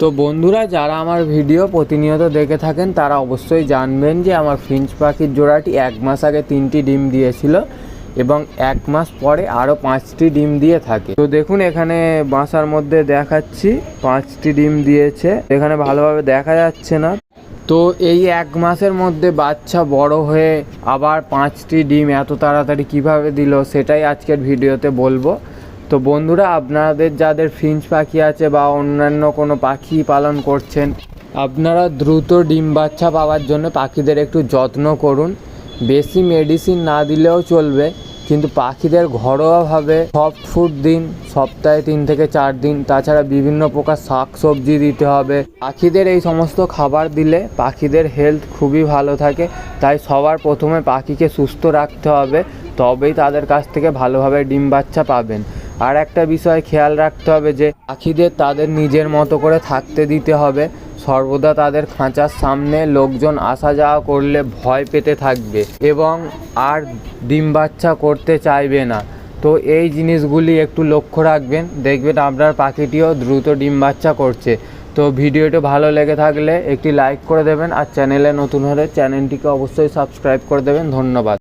তো বন্ধুরা, যারা আমার ভিডিও প্রতিনিয়ত দেখে থাকেন, তারা অবশ্যই জানবেন যে আমার ফিঞ্চ পাখির জোড়াটি এক মাস আগে তিনটি ডিম দিয়েছিল এবং এক মাস পরে আরও পাঁচটি ডিম দিয়ে থাকে। তো দেখুন, এখানে বাসার মধ্যে দেখাচ্ছি, পাঁচটি ডিম দিয়েছে। এখানে ভালোভাবে দেখা যাচ্ছে না। তো এই এক মাসের মধ্যে বাচ্চা বড় হয়ে আবার পাঁচটি ডিম এত তাড়াতাড়ি কীভাবে দিল, সেটাই আজকের ভিডিওতে বলব। তো বন্ধুরা, আপনাদের যাদের ফিঞ্চ পাখি আছে বা অন্যান্য কোনো পাখি পালন করছেন, আপনারা দ্রুত ডিম বাচ্চা পাওয়ার জন্য পাখিদের একটু যত্ন করুন। বেশি মেডিসিন না দিলেও চলবে, কিন্তু পাখিদের ঘরোয়াভাবে সফট ফুড দিন, সপ্তাহে তিন থেকে চার দিন। তাছাড়া বিভিন্ন প্রকার শাক সবজি দিতে হবে। পাখিদের এই সমস্ত খাবার দিলে পাখিদের হেলথ খুবই ভালো থাকে। তাই সবার প্রথমে পাখিকে সুস্থ রাখতে হবে, তবেই তাদের কাছ থেকে ভালোভাবে ডিম বাচ্চা পাবেন। আর একটা বিষয় খেয়াল রাখতে হবে যে, পাখিদের তাদের নিজের মতো করে থাকতে দিতে হবে। সর্বদা তাদের খাঁচার সামনে লোকজন আসা যাওয়া করলে ভয় পেতে থাকবে এবং আর ডিম বাচ্চা করতে চাইবে না। তো এই জিনিসগুলি একটু লক্ষ্য রাখবেন। দেখবেন আপনার পাখিটিও দ্রুত ডিম বাচ্চা করছে। তো ভিডিওটি ভালো লেগে থাকলে একটি লাইক করে দেবেন আর চ্যানেলে নতুন হলে চ্যানেলটিকে অবশ্যই সাবস্ক্রাইব করে দেবেন। ধন্যবাদ।